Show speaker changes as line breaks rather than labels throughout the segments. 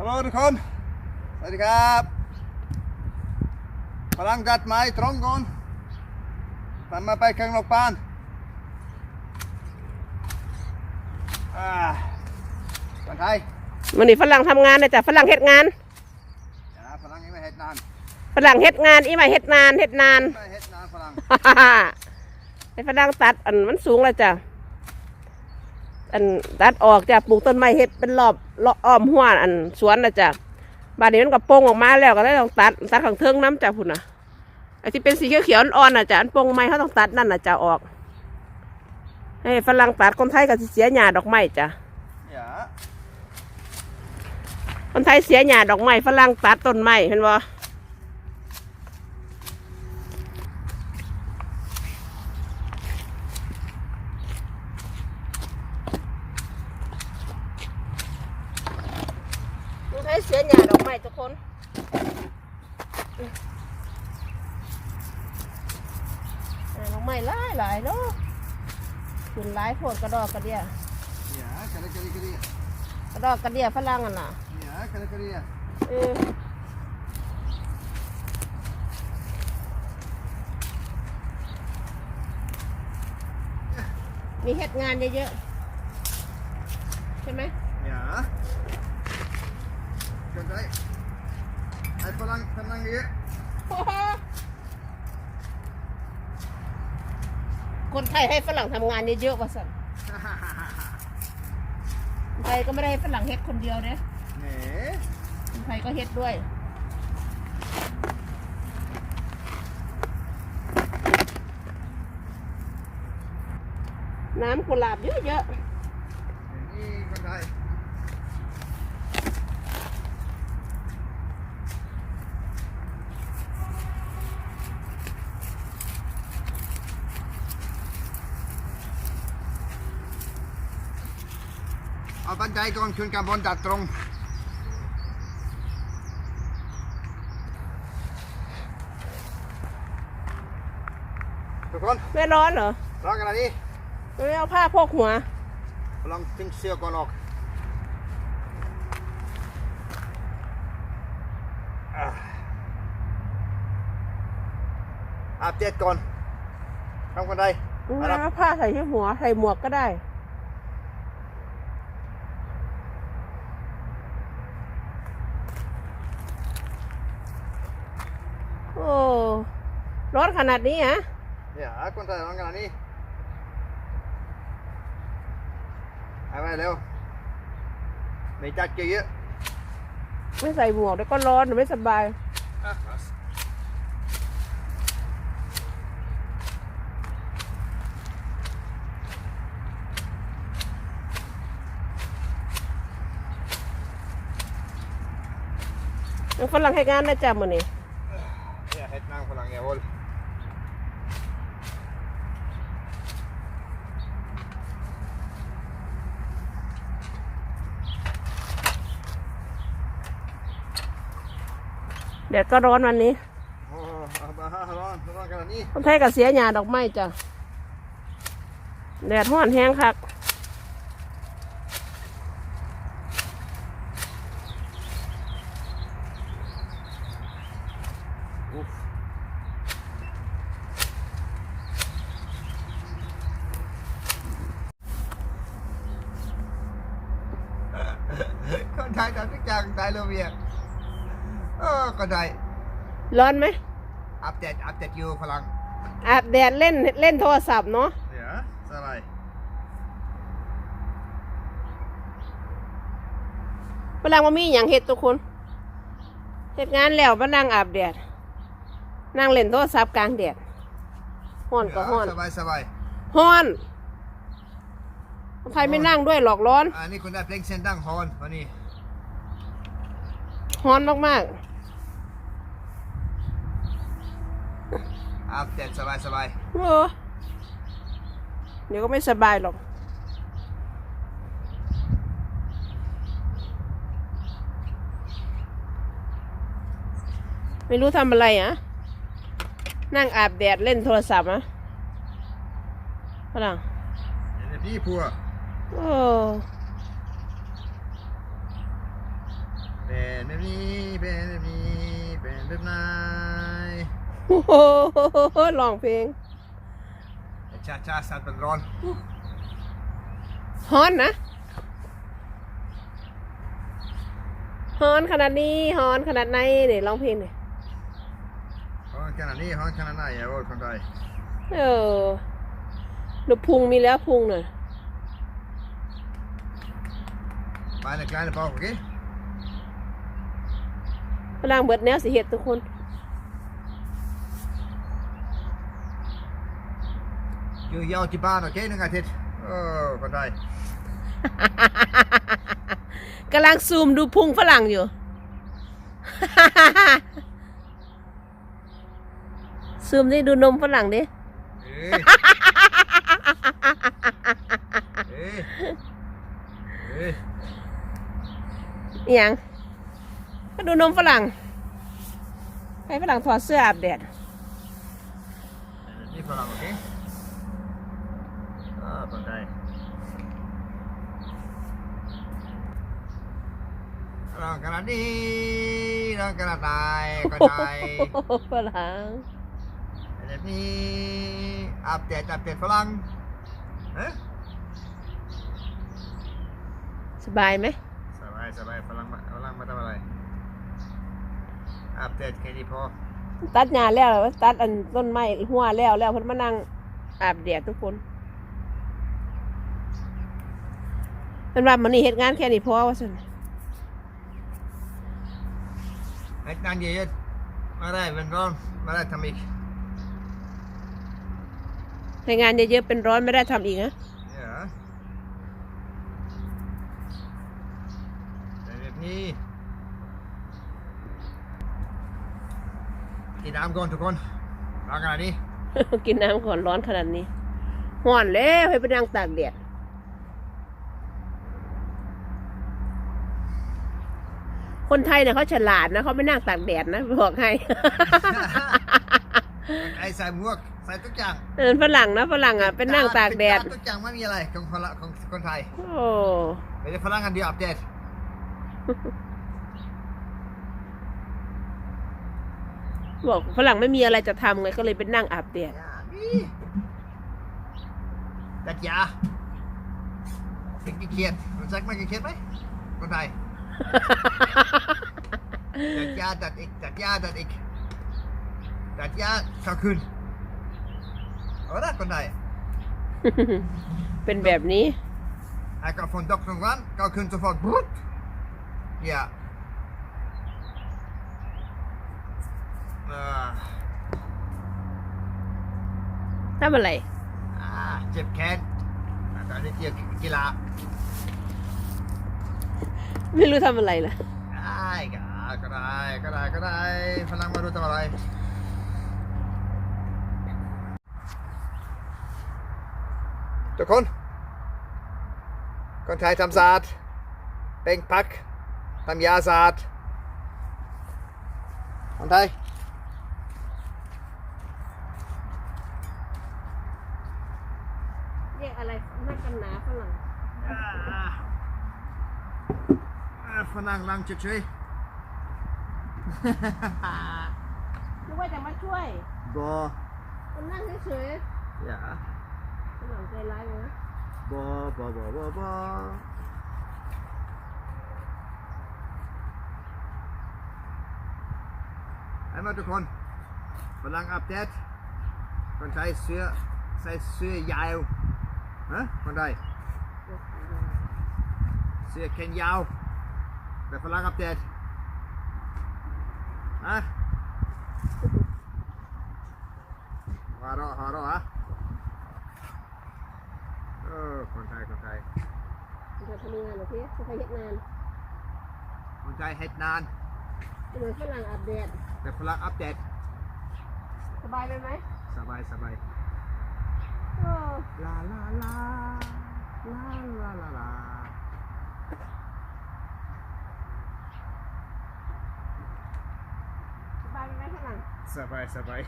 ฮัลโหลทุกคน สวัสดีครับกำลังจัดไม้ตรงก่อนมันมาไปข้างนอกบ้านอ่าคนไทย
มันนี่ฝรั่งทำงานนะจ๊ะฝรั่งเฮ็ดงาน
อย่านะฝรั่งยังไม่เฮ็ดนาน
ฝรั่งเฮ็ดงานอีไม่เฮ็ดนานเฮ็ดนาน
ไม่เฮ็ดนานฝรั่ง
ให้ฝรั่งตัดอันมันสูงแล้วจ้ะ อันตัดออกจ้ะปลูกต้นไม้เฮ็ดเป็นรอบรอบอ้อมหัวอันสวนนะจ้ะบานนี้มันก็โป่งออกมาแล้วก็เลยต้องตัดตัดข้างเทิงน้ำจ้ะพุ่นน่ะไอ้ที่เป็นสีเขียวๆอ่อนๆน่ะจ้ะอันโป่งไม้เขาต้องตัดนั่นน่ะจ้ะออกให้ฝรั่งตัดคนไทยก็สิเสียหญ้าดอกไม้จ้ะ
อย่า
คนไทยเสียหญ้าดอกไม้ฝรั่งตัดต้นไม้เห็นบ่คนไทย เสียหญ้าดอกไม้ทุกคนดอกไม้หลายหลายเนาะขึ้นหลายโพดกระดอกกระเดีย
อย่ากระดิกกระดิกระด
อกกระเดียฝรั่งอะน่ะ
อย่ากระดิกกระดิก
เออมีเฮ็ดงานเยอะๆ ใช่ไหม
อย่าคนไทยไอ้ฝ รั่งฝรั่งเยอะ
คนไทยให้ฝรั่งทำงานเยอะๆว่าสันคนไทยก็ไม่ได้ให้ฝรั่งเฮ็ดคนเดียวเด้
นี่
คนไทยก็เฮ็ดด้วย น้ำกุหลาบเยอะ
นี่คนไทย เอาบันไดก่อนขึ้นกับบนดัดตรงทุกคน
ๆไม่ร้อนเหรอ
ร้องกันอะไรนี่
ไม่เอาผ้าโพกหัว
ลองทิ้งเสื้อก่อนออกอะอาบเจ็ดก่อนทำกันได
ไม่
มารับ
เอาผ้าใส่ที่หัวใส่หมวกก็ได้ โอ้ร้อนขนาดนี้ฮะ
เนี่ยคนไทยร้องกันอะไรนี่ไปไปเร็วไม่จัดเยอะ
ไม่ใส่หมวกเดี๋ยวก็ร้อนเดี๋ยวไม่สบายฝรั่งให้งานนะจ๊ะมื้อนี้
เนี่ยเฮ็ด นางพลังเอวล
เดี๋ยวก็ร้อนวันนี้
โอ้เอามาร้อนร้อนกันอันนี้
คนไทยก็เสียหญ้าดอกไม้จ้ะ แดดห้อนแห้งคัก
อุ๊บ คนไทยทำทุกอย่างไทยเราเวียเออคนไทย
ร้อนไหม
อัปเดตอัปเดตอยู่พลัง
อาบแดดเล่นเล่นโทรศัพท์เนาะ
เดี๋ยวสบาย
ฝรั่งว่ามีอย่างเห็ดทุกคนเห็ดงานแล้วมานั่งอาบแดด นั่งเล่นโทรศัพท์กลางแดดห้อนก็ห้อน
สบายสบาย
ห้อนคนไทยไม่นั่งด้วยหรอกร้อน
อันนี้คุณได้เพลงเสียงดังฮอนวันนี้
ฮ้อนมาก
อัปเดตสบายสบาย
ๆเออเดี๋ยวก็ไม่สบายหรอก ไม่รู้ทำอะไรอะ นั่งอาบแดดเล่นโทรศัพท์อะฝรั่ง
เดี๋ยวพี่พัว
โอ้
เป็นแบบนี้เป็นแบบนี้เป็นแบบไหน
โอ้โหร้องเพลง
ชาชาสัตว์เป็นร้อน
ฮอนนะฮอนขนาดนี้ฮอนขนาดไหนเนี่ยร้องเพลงเนี่ย
ห้องขนาดนี้ห้องขนาดไหนอย่าบอกคนไทย
เออดูพุงมีแล้วพุงน่ะ
Bijna kleine bal, oké?
พลังเบิดแนวสิเห็ดทุกคน
Je jouwt je baan, oké? Dan gaat dit. Oh, van die.
กำลังซูมดูพุงฝรั่งอยู่ ซูมดิดูนมฝรั่งดิ
Hey. hey. Hey.
อหยัง ก็ดูนมฝรั่งให้ฝรั่งถอดเสื้ออาบแดด
En het niet voor lang, oké? Ah, van die. Dan kan het niet, dan kan het niet, kan die.
ฝรั่ง
En het niet. Update, update voor lang. Huh?
สบายไหม
สบายสบายพลังมาพลังมาทำอะไร อัปเดตแค่นี้พอ
ตัดหญ้าแล้วตัดอันต้นไม้หัวแล้วแล้วเพิ่นมานั่งอาบแดดทุกคนเพิ่นว่ามันนี่เฮ็ดงานแค่นี้พอว่าซั่น
ไอ้งานเยอะๆมาได้เป็นร้อนมาได้ทำอีก
ให้งานเยอะๆเป็นร้อนไม่ได้ทำอีกนะ
เนี่ยเหรอแต่แบบนี้ กินน้ำก่อนทุกคนรางานนี้
กินน้ำก่อนร้อนขนาดนี้ห่อนแล้วให้ไปนั่งตากแดดคนไทยเนี่ยเขาฉลาดนะเขาไม่นั่งตากแดดนะบอกให้
ไอ้ใส่หมวกใส่ทุกอย่าง
เออฝรั่งนะฝรั่งอะเป็นนั่งตากแดด
ทุกอย่างไม่มีอะไรของคนละของคนไทย
โอ้
ไม่ได้ฝรั่งกันเดียวอัปเดต
บอกฝรั่งไม่มีอะไรจะทำไงก็เลยเป็นนั่งอาบแดด
Ja, wie? Dat ja. Ik gekeerd. Wat zeg maar gekeerd mee? Wat hij? dat ja, dat ik. Dat ja, dat ik. Dat ja, zou kunnen. Oh, dat kon hij.
เป็นแบบนี้
Hij kan van dokter gaan, kan kunnen zo van broed. Ja.
ทำอะไร
ah, เจ็บแขนอะตอนนี้เกี่ยวกับกีฬา
ไม่รู้ทำอะไรล่ะ
ได้ก็ก็ได้ก็ได้ก็ได้พลังมาดูทำอะไรทุกคน คนไทยทำศาสตร์เป่งพักทำยาศาสตร์คนไทย
เรียกอะไรนักกันหนาฝรั่ง
อ่า อ่าฝรั่งลังเฉยๆ
นึกว่าจะมาช่วย
บอ
มันนั่งเฉย
อย่า
ๆฝรั่งใจร้ายเลยนะ
บอบอบอบอบอไอ้มาทุกคนฝรั่งอัปเดตคนไทยเสื้อใส่เสื้อยาวฮะคนไทยเสื้อแขนยาว แต่ฝรั่งอัปเดตฮะฮาร์โรฮาร์โรฮะเออคนไทยคนไทย
จะทำงานเหรอพี่จะไปเฮ็ดงาน
คนไทยเฮ็ดนาน
เหมือนฝรั่งอาบแดด
แต่ฝรั่งอัปเดต
สบายไหมไหม
สบายสบาย
โอ้
ลาลาลาลาลาลา
สบาย
สบาย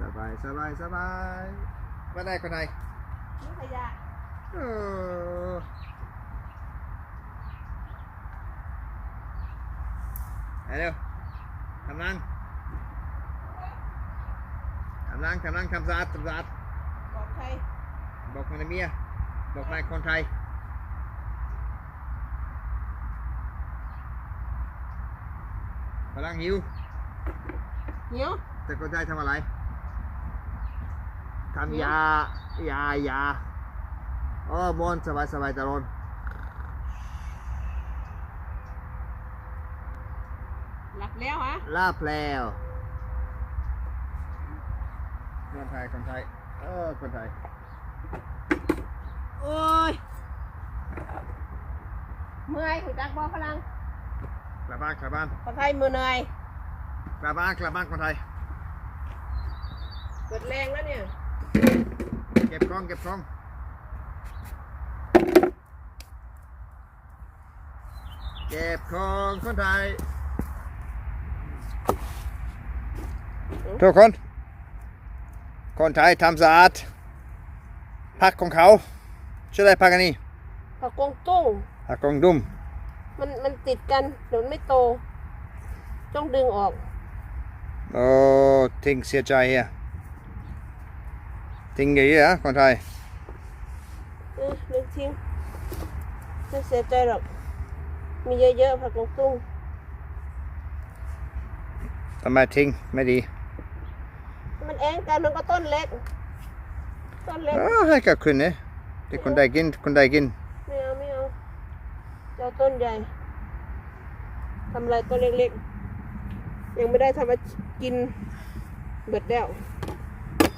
สบายสบายสบายมาได้คนไหน
นี่ขยะ
เออเร็วทำนั่งทำนั่งทำนั่งทำสะอาดทำสะอาด
บอกใคร
บอกคนเมียบอกนายคนไทย ฝรั่งหิว
เนี้ยว
แต่คนไทยทำอะไรทำยายายาอ๋อบอนสบายสบายตลอด
หลับแล้วฮะ
ลาบแล้วคนไทยคนไทยเออคนไทย
โอ้ยเมื่อยคุณจักบอกพลัง
กลับบ้านกลับบ้าน
คนไทยมือเหนื่อย
กลับบ้านกลับบ้านคนไทย
เกิดแรงแล้วเนี่ย
เก็บของเก็บของเก็บของคนไทยทุกคน คนไทยทำสะอาดพักของเขาชื่ออะไรพักอันนี้
ผักกวางตุ้ง
พักกองดุม
มันมันติดกันเดี๋ยวมันไม่โต ต้องดึงออก
โอ้ทิ้งเสียใจเฮียทิ้งอย่างนี้เหรอคนไทย
เออดึงทิ้งไม่เสียใจหรอก มีเยอะๆผักกวางตุ้ง
ทำไมทิ้งไม่ดี
มันเองกันมันก็ต้นเล็ก ต้นเล็ก
เออให้กับคุณเนี่ยที่คนใดกินคนใดกิน
ไม่เอาไม่เอา เจ้าต้นใหญ่ทำอะไรต้นเล็กๆ ยังไม่ได้ทำมากินเบิดแล้ว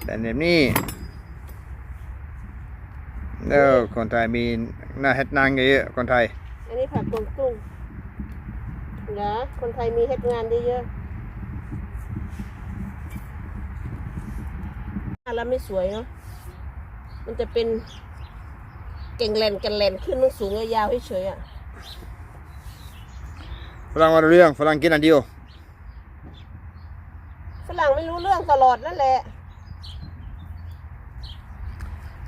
แต่แบบนี้เออคนไทยมีหน้าเฮ็ดนางเยอะๆคนไทย
อันนี้ผักกวางตุ้งเหรอคนไทยมีเฮ็ดงานเยอะๆแล้วไม่สวยเนาะ มันจะเป็นเก่งแลนกันแลนขึ้นมันสูงยาวๆเฉยๆอะ
ฝรั่งมาดูเรื่องฝรั่งกินอันเดียว
ฝรั่งไม่รู้เรื่องตลอดนั่นแหละ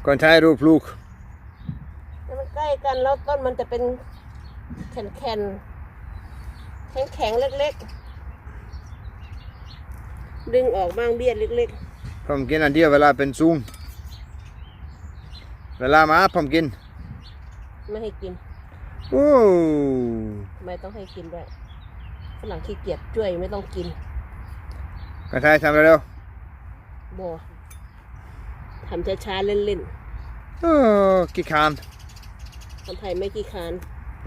คนไทยรูปลูก
แล้วมันใกล้กันแล้วต้นมันจะเป็นแข็งแข็งแข็งแข็งๆเล็กๆ ดึงออกบ้างเบี้ยเล็ก
ผมกินอันเดียวเวลาเป็นซูงเวลามาผมกิน
ๆ ไม่ให้กิน
โอ้
ทำไมต้องให้กินด้วยฝรั่งขี้เกียจช่วยไม่ต้องกิน
คนไทยทำเร็ว
บอทำช้าๆเล่น
ๆโอ้กี่คาน
ๆคนไทยไม่ขี้คร้าน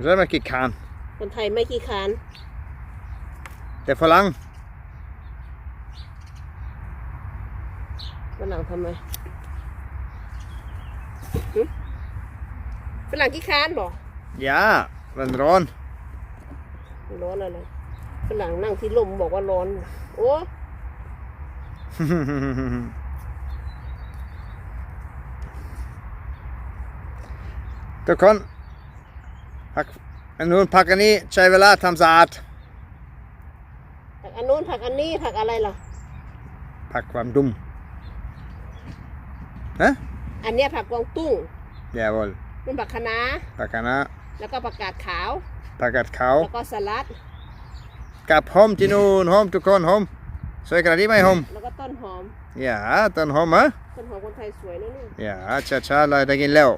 ใช่ไหมกี่คาน
คนไทยไม่ขี้คร้าน
แต่ฝรั่ง
ฝรั่งทำไมหึฝรั่งขี้คร้านบอก
อย่ามันร้อน
ร้อนอะไรฝรั่งนั่งที่ลมบอกว่าร้อน โอ้
ทุกคนผักอันนู้นผักอันนี้ใช้เวลาทำสะอาด
ผักอันนู้นผักอันนี้ผักอะไรล่ะ
ผักความดุมฮะ
อันเนี้ยผักกวางตุ้ง
อย่าบอล
มันผักคะน้า
ผักคะน้า
แล้วก็ผักกาดขาว
ผักกาดขาว
แล้วก็สลัด
กับหอมที่นู่นหอมทุกคนหอมสวยขนาดนี้ไหมหอม
แล้วก็ต้นหอม
อย่าต้นหอมอะ
ต้นหอมคนไทยสวยนะเนี่ย
อย่าช้าๆเลยได้กินแล้ว